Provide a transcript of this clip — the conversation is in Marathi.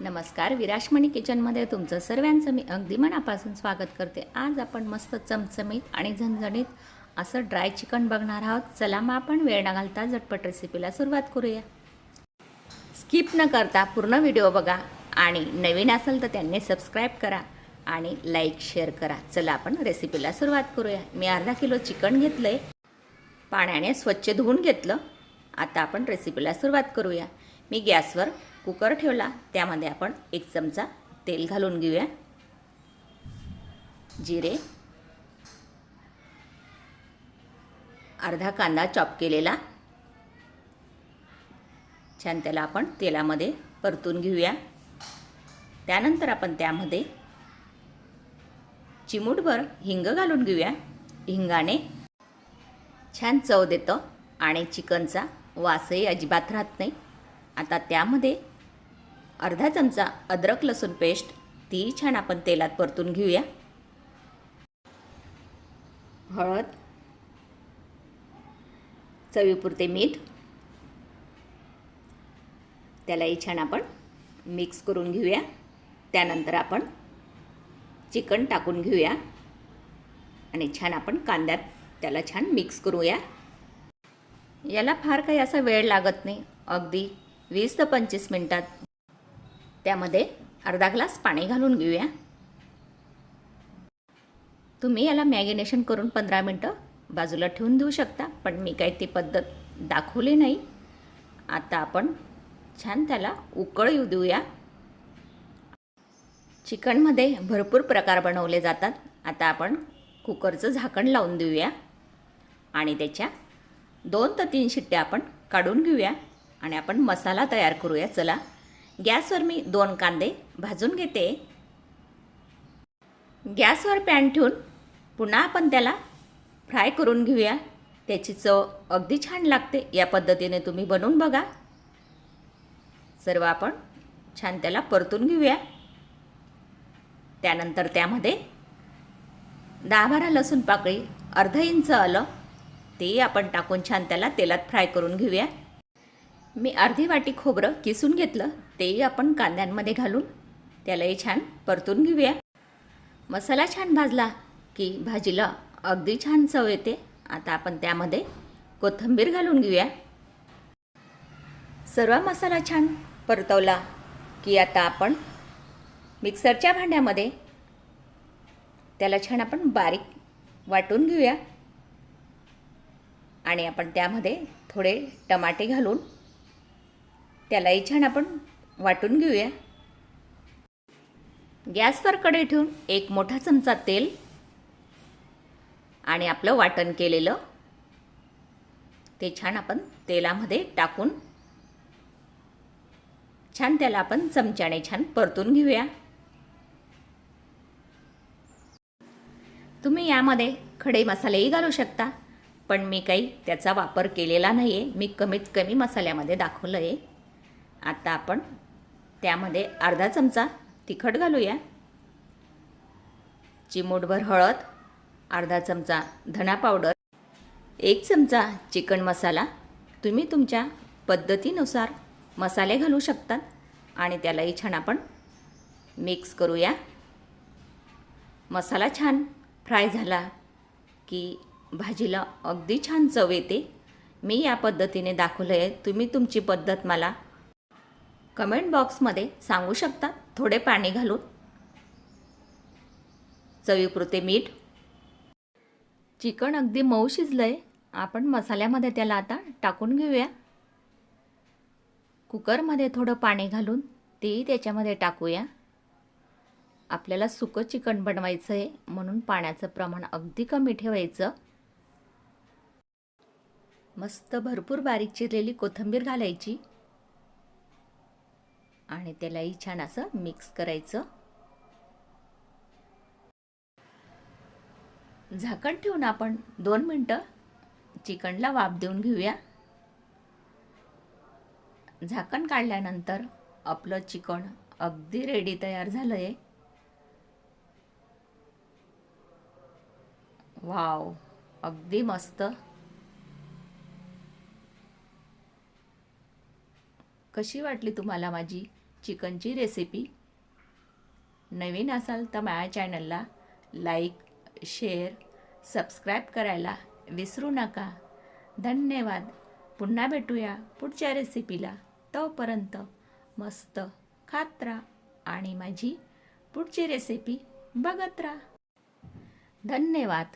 नमस्कार विराशमणी किचनमध्ये तुमचं सर्वांचं मी अगदी मनापासून स्वागत करते. आज आपण मस्त चमचमीत आणि झणझणीत असं ड्राय चिकन बघणार आहोत. चला मग आपण वेळ न घालता झटपट रेसिपीला सुरुवात करूया. स्किप न करता पूर्ण व्हिडिओ बघा आणि नवीन असेल तर त्यांनी सबस्क्राईब करा आणि लाईक शेअर करा. चला आपण रेसिपीला सुरुवात करूया. मी अर्धा किलो चिकन घेतलं आहे पाण्याने स्वच्छ धुवून घेतलं. आता आपण रेसिपीला सुरुवात करूया. मी गॅसवर कुकर ठेवला. त्यामध्ये आपण एक चमचा तेल घालून घेऊया. जिरे. अर्धा कांदा चॉप केलेला. छान त्याला आपण तेलामध्ये परतून घेऊया. त्यानंतर आपण त्यामध्ये चिमूटभर हिंग घालून घेऊया. हिंगाने छान चव देतं आणि चिकनचा वासही अजिबात राहत नाही. आता त्यामध्ये अर्धा चमचा अद्रक लसूण पेस्ट ती छान आपण तेलात परतून घेऊया. हळद चवीपुरते मीठ त्यालाही छान आपण मिक्स करून घेऊया. त्यानंतर आपण चिकन टाकून घेऊया आणि छान आपण कांद्यात त्याला छान मिक्स करूया. याला फार काही असा वेळ लागत नाही. अगदी वीस ते पंचवीस मिनटात त्यामध्ये अर्धा ग्लास पाणी घालून घेऊया. तुम्ही याला मॅगिनेशन करून पंधरा मिनटं बाजूला ठेवून देऊ शकता पण मी काही ती पद्धत दाखवली नाही. आता आपण छान त्याला उकळ येऊ देऊया. चिकनमध्ये भरपूर प्रकार बनवले जातात. आता आपण कुकरचं झाकण लावून देऊया. आणि त्याच्या दोन ते तीन शिट्ट्या आपण काढून घेऊया. आणि आपण मसाला तयार करूया. चला. गॅसवर मी दोन कांदे भाजून घेते. गॅसवर पॅन ठेवून पुन्हा आपण त्याला फ्राय करून घेऊया. त्याची चव अगदी छान लागते. या पद्धतीने तुम्ही बनवून बघा. सर्व आपण छान त्याला परतून घेऊया. त्यानंतर त्यामध्ये दहा बारा लसूण पाकळी अर्धा इंच आलं तेही आपण टाकून छान त्याला तेलात फ्राय करून घेऊया. मी अर्धी वाटी खोबरं किसून घेतलं तेही आपण कांद्यांमध्ये घालून. त्यालाही छान परतून घेऊया. मसाला छान भाजला की भाजीला अगदी छान चव येते. आता आपण त्यामध्ये कोथिंबीर घालून घेऊया. सर्व मसाला छान परतवला की आता आपण मिक्सरच्या भांड्यामध्ये त्याला छान आपण बारीक वाटून घेऊया. आणि आपण त्यामध्ये थोडे टमाटे घालून त्यालाही छान आपण वाटून घेऊया. गॅसवर कढई ठेवून एक मोठा चमचा तेल आणि आपलं वाटण केलेलं. ते छान आपण तेलामध्ये टाकून छान त्याला आपण चमच्याने छान परतून घेऊया. तुम्ही यामध्ये खडे मसालेही घालू शकता पण मी काही त्याचा वापर केलेला नाही आहे मी कमीत कमी मसाल्यामध्ये दाखवलं आहे आता आपण त्यामध्ये अर्धा चमचा तिखट घालूया. चिमूटभर हळद अर्धा चमचा धना पावडर एक चमचा चिकन मसाला. तुम्ही तुमच्या पद्धतीनुसार मसाले घालू शकतात आणि त्यालाही छान आपण मिक्स करूया. मसाला छान फ्राय झाला की भाजीला अगदी छान चव येते. मी या पद्धतीने दाखवलं आहे तुम्ही तुमची पद्धत मला कमेंट बॉक्समध्ये सांगू शकता. थोडे पाणी घालून. चवीपुरते मीठ. चिकन अगदी मऊ शिजलं आहे आपण मसाल्यामध्ये त्याला आता टाकून घेऊया. कुकरमध्ये थोडं पाणी घालून तेही त्याच्यामध्ये टाकूया. आपल्याला सुकं चिकन बनवायचं आहे म्हणून पाण्याचं प्रमाण अगदी कमी ठेवायचं. मस्त भरपूर बारीक चिरलेली कोथिंबीर घालायची. आणि त्यालाही छान असं मिक्स करायचं. झाकण ठेवून आपण दोन मिनटं चिकनला वाफ देऊन घेऊया. झाकण काढल्यानंतर आपलं चिकन अगदी रेडी तयार झालं आहे वाव अगदी मस्त. कशी वाटली तुम्हाला माझी चिकनची रेसिपी नवीन असाल तर माझ्या चॅनलला लाईक शेअर सबस्क्राईब करायला विसरू नका. धन्यवाद. पुन्हा भेटूया पुढच्या रेसिपीला. तोपर्यंत मस्त खात राहा आणि माझी पुढची रेसिपी बघत राहा. धन्यवाद.